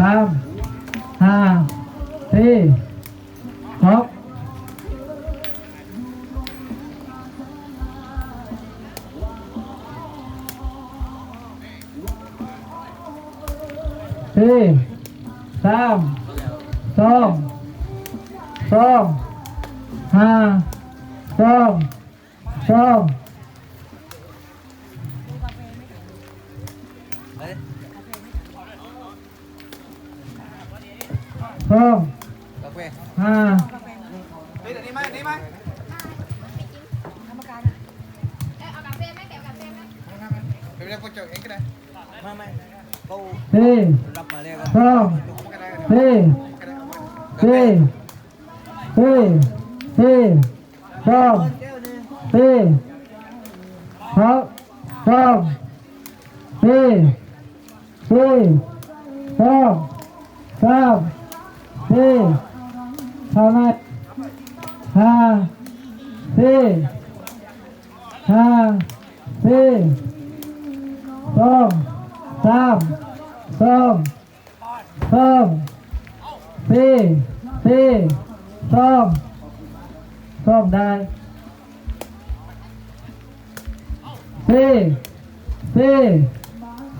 สาม นี้ไหมเดี๋ยวนี้ไหมเอ้ยเอากาแฟไหมแกเอากาแฟไหมเดี๋ยวเดี๋ยวพอจบเองก็ได้ไม่ไม่เขาสี่รับมาแล้วสองก็ได้สี่ก็ได้สี่สี่สี่สองสี่หกสองสี่สี่สองสามสี่เท่านั้น ห้าสี่ห้าสี่สองสามสองสองสี่สี่สองสองได้สี่สี่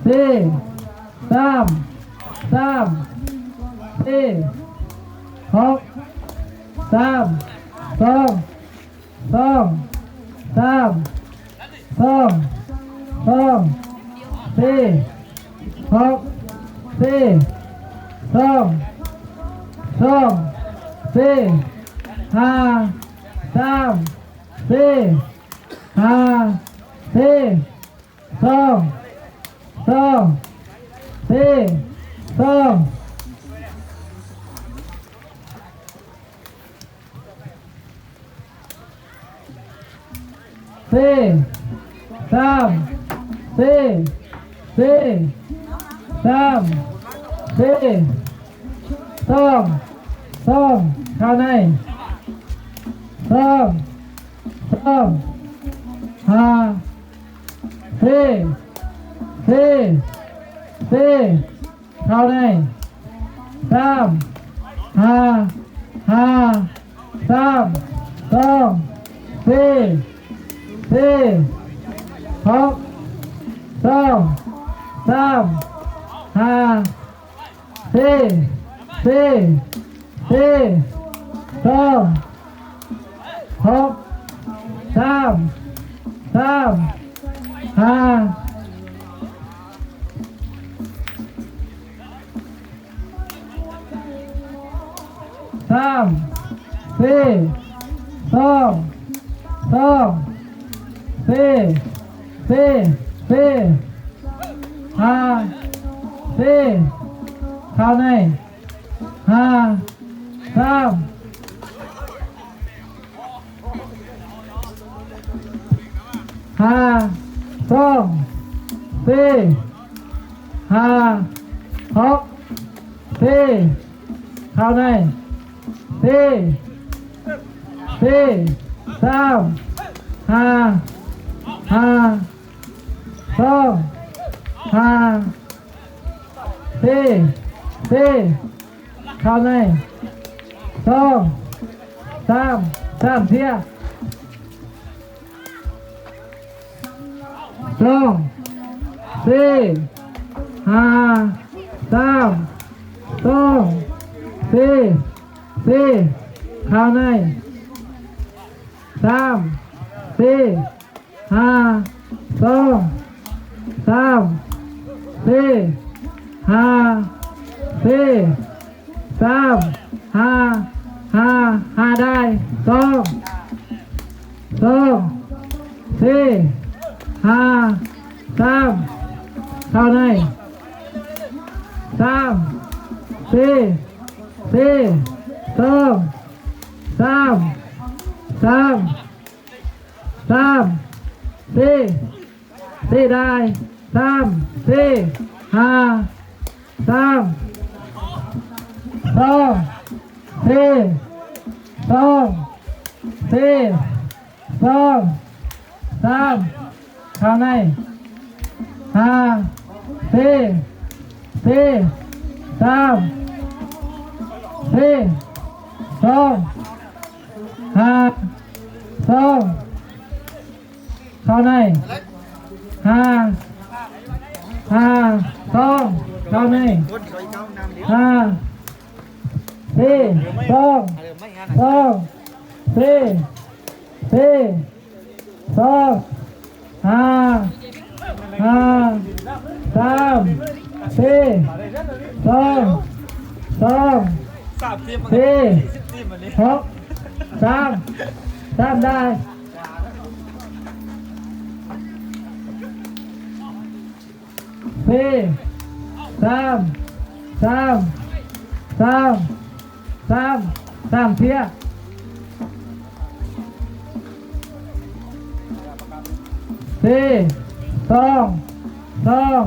สี่สามสามสี่หกสาม สองสองสามสองสองสี่หกสี่สองสองสี่ห้าสามสี่ห้าสี่สองสองสี่สอง สี่สามสี่สี่สามสี่สองสองเข้าในสอง สองห้าสี่สี่สี่เข้าในสามห้าห้าสามสองสี่สี่หกสองสามห้าสี่สี่สี่สองหกสามสามห้าสามสี่สองสอง สี่สี่สี่ห้าสี่เข้าในห้าสามห้าสองสี่ห้าหกสี่เข้าในสี่สี่สามห้า ห้าสองห้าสี่สี่เข้าในสองสามสามเทียสองสี่ห้าสามสองสี่สี่เข้าในสามสี่ ห้าสองสามสี่ห้าสี่สามห้าห้าห้าได้สองสองสี่ห้าสามเข้าในสามสี่สี่สองสามสามสาม สี่สี่ได้สามสี่ห้าสามสองสี่สองสี่สองสามข้างในห้าสี่สี่สสามสี่สองห้าสอง เข้าในห้าห้าสองเข้าในนี้ห้าสี่สองสองสี่สี่สองห้าห้าสามสี่สองสองสามสี่หกสามสามได้ สี่สามสามสามสามสามเทียสี่สองสอง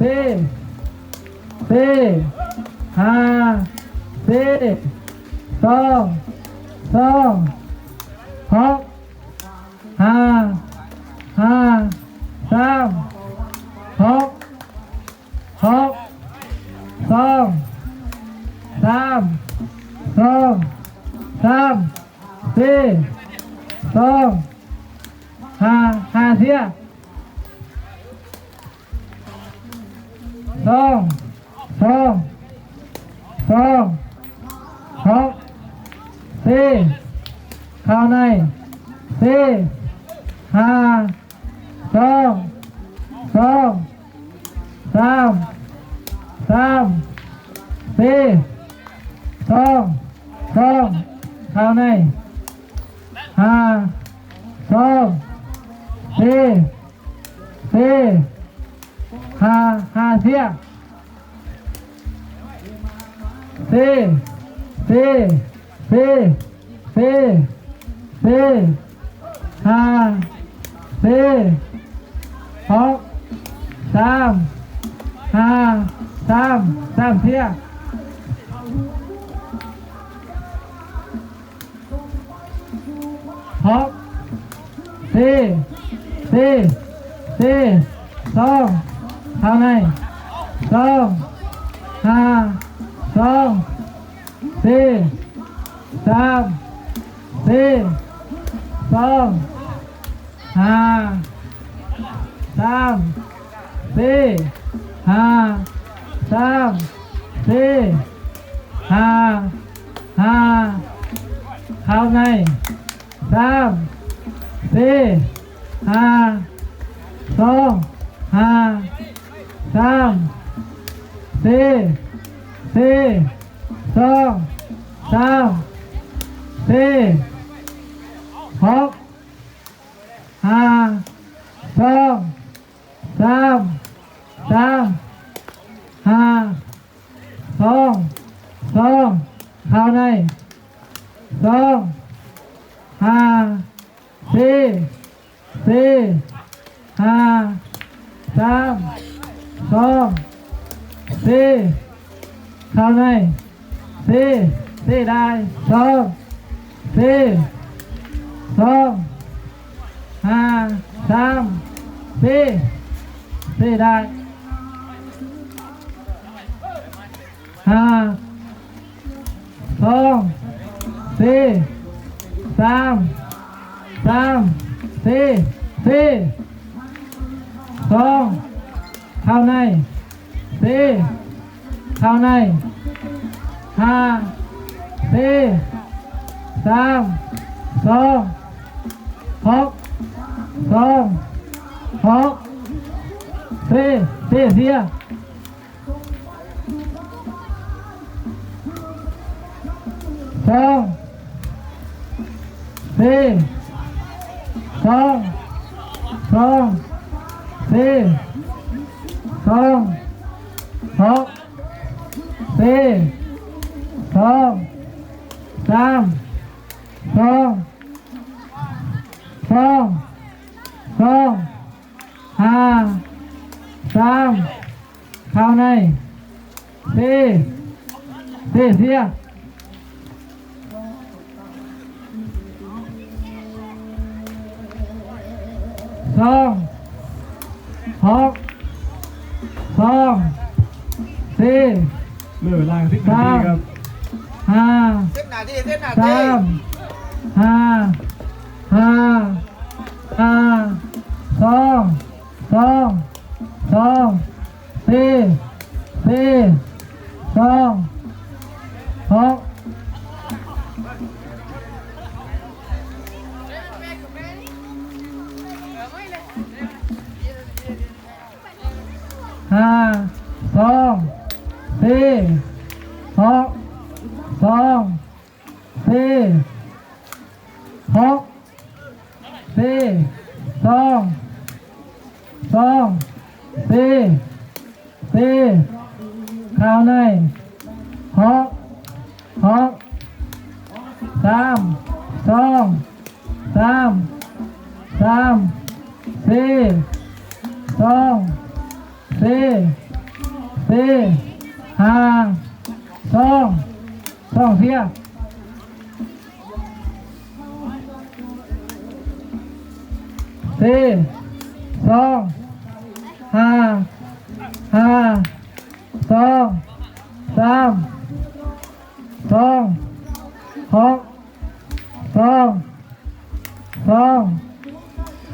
สี่สี่ห้าสี่สองสองหก สองสามสองสามสี่สองห้าห้าเทียสองสองสองหกสี่เข้าในสี่ห้าสองสองสาม สามสี่สองสองเข้าในห้าสองสี่สี่ห้าห้าเสียสี่สี่สี่สี่สี่ห้าสี่หกสามห้า สามสามเสียหกสี่สี่สี่สองเท่าไหนสองห้าสองสี่สามสี่สองห้าสามสี่ห้า สามสี่ห้าห้าเข้าในสามสี่ห้ ห้าสองสี่สามสามสี่สี่สองเข้าในสี่เข้าในห้าสี่สามสองหกสองหกสี่สี่เสีย องสี่สองสองสี่สองหกสี่สองสามสองสองสองห้าสามเข้าในสี่สี่เสีย สองหกสองสี่เหลือเวลาสิบนาทีครับห้าเส้นหนาทีเส้นหนาสทีามห้าห้าห้าสองสองสองสี่สี่สองหก ห้าสองสี่หกสองสี่หกสี่สองสองสี่สี่ข้าวในหกหกสามสองสามสามสี่สอง สี่สี่ห้าสองสองเสียสี่สองห้าห้าสองสามสองหกสองสอง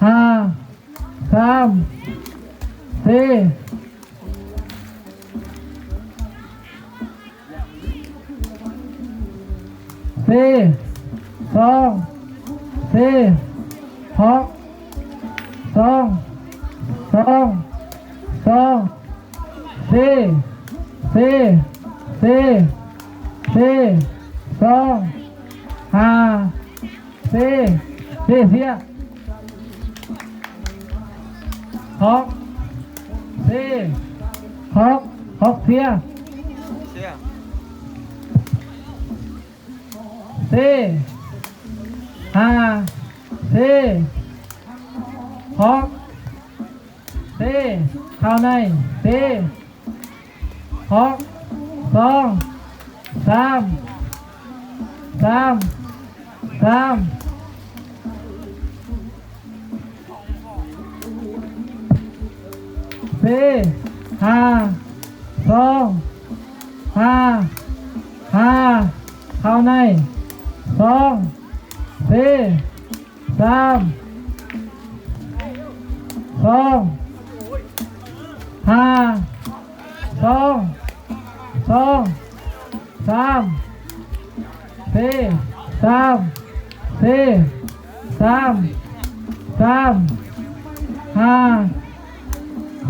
ห้าสาม สี่สี่สองสี่หกสองสองสองสี่สี่สี่สี่สองห้าสี่สี่เสียหก สี่หกหกเสียเสียสี่ห้าสี่หกสี่เข้าในสี่หกสองสามสามสาม สี่ห้าสองห้าห้าเข้าในสองสี่สามสอง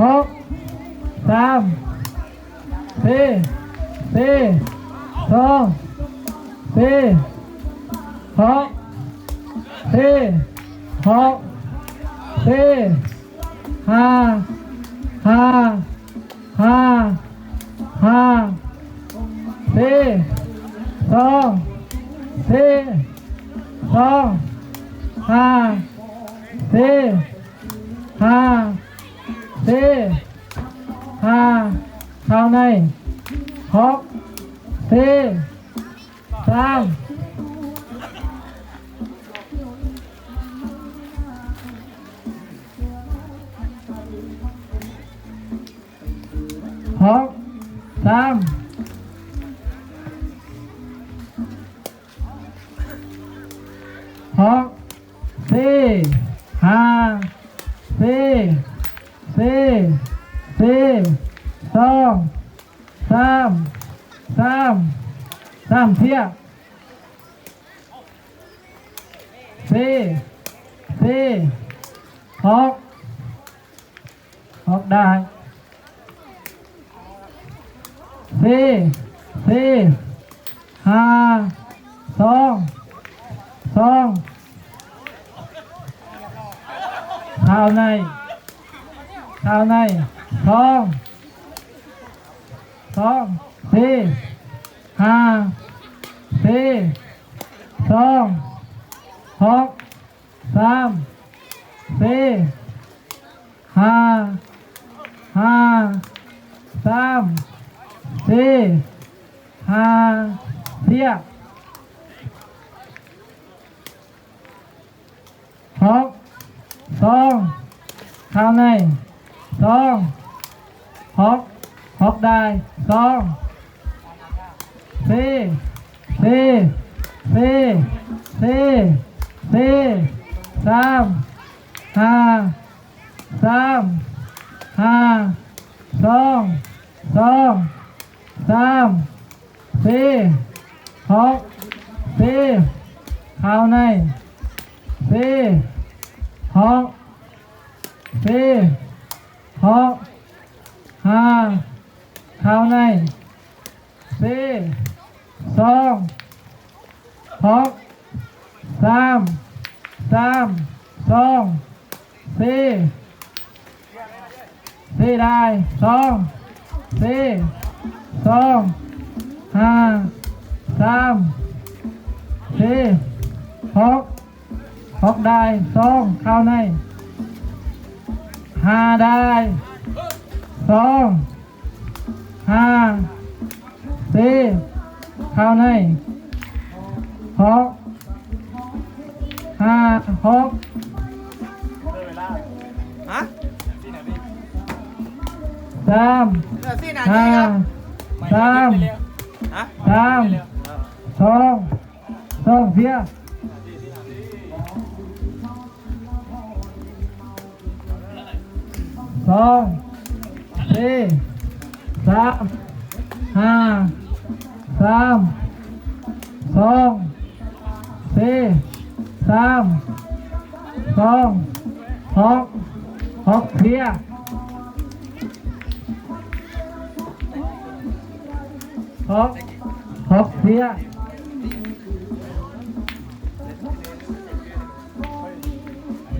หกสามสี่สี่สองสี่หกสี่หกสี่ห้าห้าห้าห้าสี่สองสี่สองห้าสี่ห้า สี่ห้าเข้าในหกสี่สามหก สี่สี่สองสามสามสามเทียบสี่สี่หกหกได้สี่สี่ห้าสองสองข้าวใน ข้าวในสองสองสี่ห้าสี่สองหกสามสี่ห้าห้าสามสี่ห้าเทียบหกสองข้าวใน สองหกหกได้สองสี่สี่สี่สี่สี่สามห้าสามห้าสองสองสามสี่หกสี่เข้าในสี่หกสี่ หกห้าเข้าในสี่สองหกสามสามสองสี่สี่ได้สองสี่สองห้าสามสี่หกหกได้สองเข้าใน ห้าได้สองห้าสี่เข้าในหกห้าหกฮะสามเหลือสี่นาทีห้าครับสามฮะสามสองสองเสีย สองสี่สามห้าสามสองสี่สามสองหกหกเสียหกหกเสีย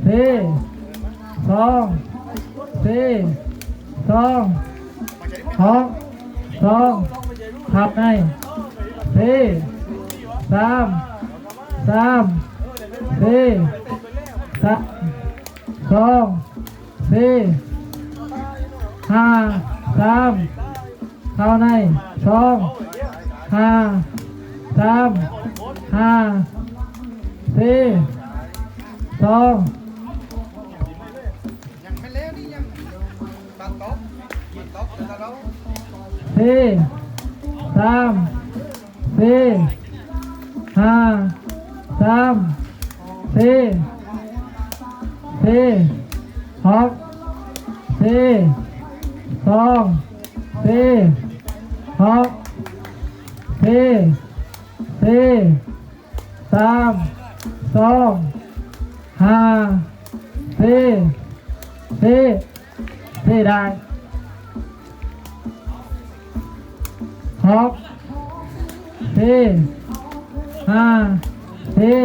สี่สอง สี่สองหกสองขับในสี่สามสามสี่สามสองสี่ห้าสามเข้าในสองห้าสามห้าสี่สองยัง สี่สามสี่ห้าสามสี่สี่หกสี่สองสี่หกสี่สี่สามสองห้าสี่สี่สี่ได้ กสี่ห้าสี่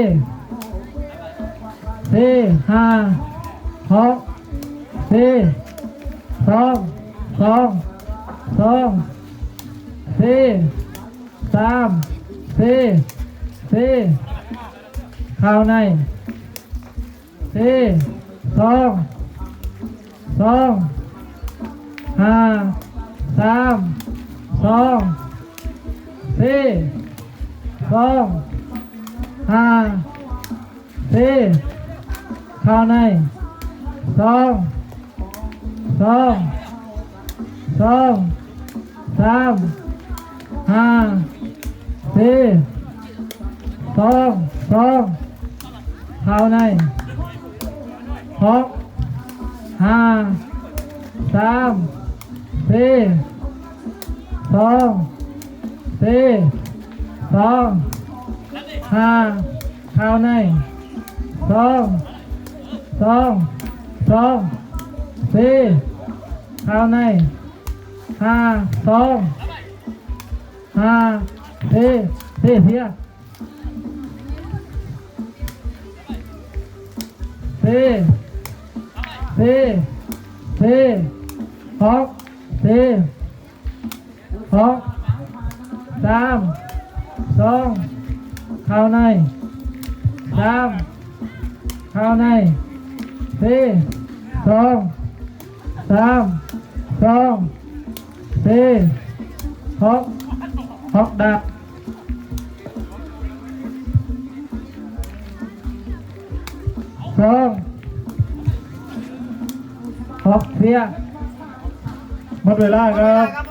สี่ห้าหกสี่สองสองสองสี่สามสี่สี่ข้าวในสี่สองสองห้าสามสอง สี่สองห้าสี่เข้าในสองสองสองสามห้าสี่สองสองเข้าในหกห้าสามสี่สอง สี่สองห้าเข้าในสองสองสองสี่เข้าในห้าสองห้าสี่สี่เสียสี่สี่สี่หกสี่หก สามสองเข้าในสามเข้าในสี่สองสามสองสี่หกหกดับสองหกเสียหมดเวลาครับ